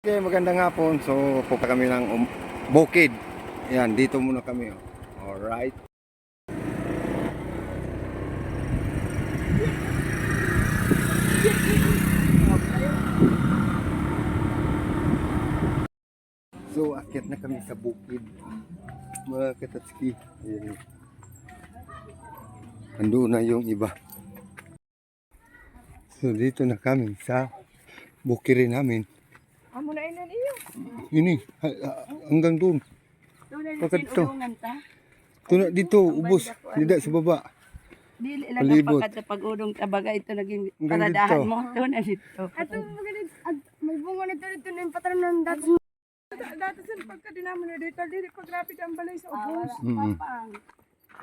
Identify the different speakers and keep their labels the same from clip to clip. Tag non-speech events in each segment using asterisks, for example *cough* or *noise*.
Speaker 1: Okay, magandang hapon. So, pupunta kami ng um, Bukid. Yan, dito muna kami. Oh. Alright. So, akyat na kami sa Bukid. Mga katatski. Ayan. Ando na yung iba. So, dito na kami sa bukirin namin. Ini, ha- hanggang doon.
Speaker 2: Na
Speaker 1: Bakit to? Tuna dito, ubos. Dida sa baba.
Speaker 2: Dili lang
Speaker 1: Palibot.
Speaker 2: pagkat sa pag-udong tabaga ito naging paradahan
Speaker 1: dito.
Speaker 2: mo. *laughs* Doon na dito.
Speaker 3: Ato may bunga na dito na yung patron ng dati.
Speaker 4: Dati sa pagka dinamo na dito, dili ko grabe ang balay sa ubos.
Speaker 1: Mm.
Speaker 2: Papang.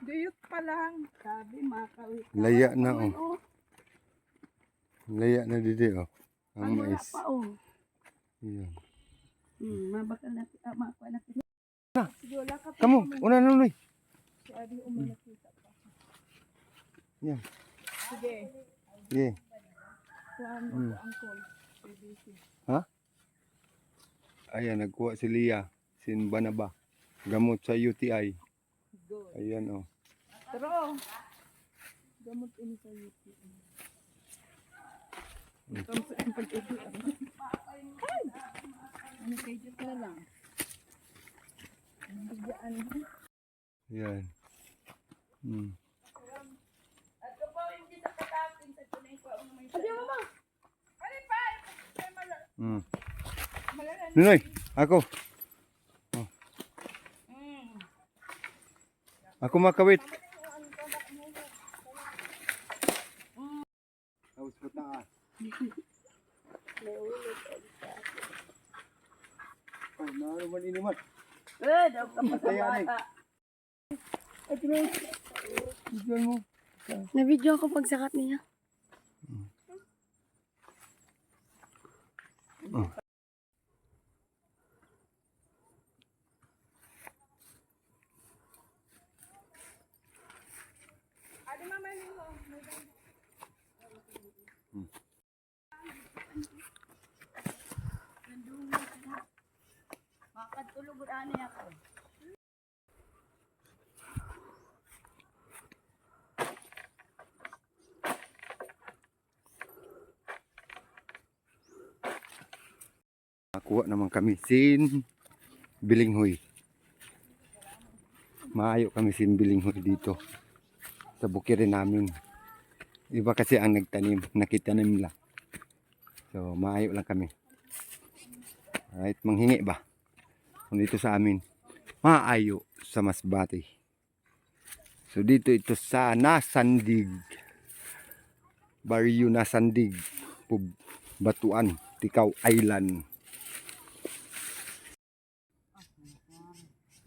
Speaker 4: Diyot pa lang.
Speaker 2: Sabi makawit.
Speaker 1: Laya na oh.
Speaker 2: Oh,
Speaker 1: Laya na didi oh. Ang
Speaker 2: ang wala
Speaker 1: mais.
Speaker 2: pa oh.
Speaker 1: Yan.
Speaker 2: Hmm, mabakal na ah, makuha na kita.
Speaker 1: Kamu, una na nuloy. Yan.
Speaker 4: Sige,
Speaker 1: Sige.
Speaker 4: kuhaan mo
Speaker 1: Mm.
Speaker 4: ang call.
Speaker 1: Ha? Ayan, nagkuha si Lia. Sin Banaba. Gamot sa UTI.
Speaker 4: Good.
Speaker 1: Ayan oh.
Speaker 4: Pero, gamot ini sa YouTube. Ito sa ang pag-ibig.
Speaker 2: Dito na lang?
Speaker 1: Yan. Hmm. Hmm. Nunoy, ako. Oh. Ako makawit pa taas. Oh, naroon ini man.
Speaker 2: Eh, daw pa sa
Speaker 1: na eh.
Speaker 2: bata.
Speaker 1: Bigyan mo.
Speaker 3: Na video ako pagsakat niya.
Speaker 2: Makatulog ani ako.
Speaker 1: Nakuha naman kami sin Bilinghoy. Maayo kami sin Bilinghoy dito sa bukirin namin. Iba kasi ang nagtanim, nakitanim lang. So maayo lang kami. Alright, manghingi ba? Dito sa amin, maayo sa Masbate. So dito ito sa Nasandig. Barrio Nasandig. Pub Batuan, Tikaw Island.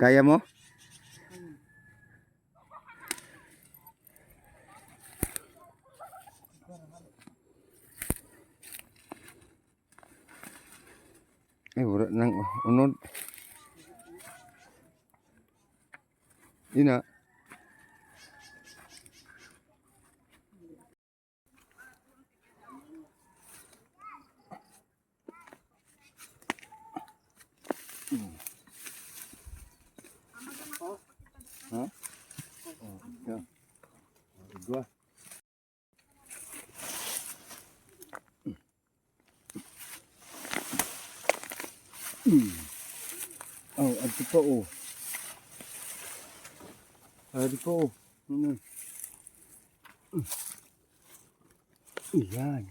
Speaker 1: Kaya mo? Eh, wala nang unod. Ina. Ha? Oh, ya. Dua. Hmm. Oh, oh. Pa oh. Ano? Yan.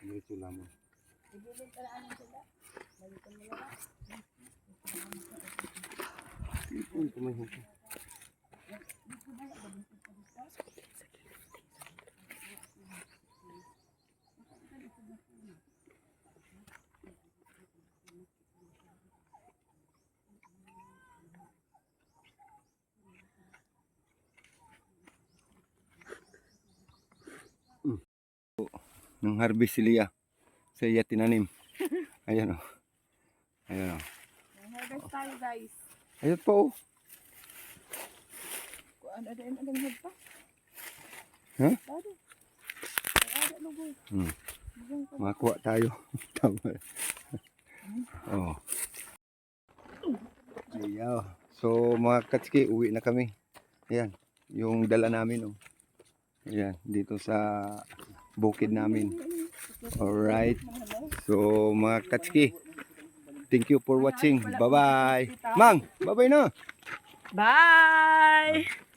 Speaker 1: Diretso lamang. Uy, kumain ko. ng harvest si Lia. Sa iya tinanim. *laughs* Ayan o. Ayan o.
Speaker 4: Harvest tayo guys.
Speaker 1: Ayan po oh.
Speaker 4: Kuan ada en ang hagpa.
Speaker 1: Ha?
Speaker 4: Dado. Ada lugo.
Speaker 1: Hmm. Makakuha tayo. *laughs* Tama. oh. Ayaw. So mga katski, uwi na kami. Ayan. Yung dala namin. Oh. Ayan. Dito sa bukid namin. Alright. So mga katski, thank you for watching. Bye-bye. Mang, bye-bye na.
Speaker 2: Bye!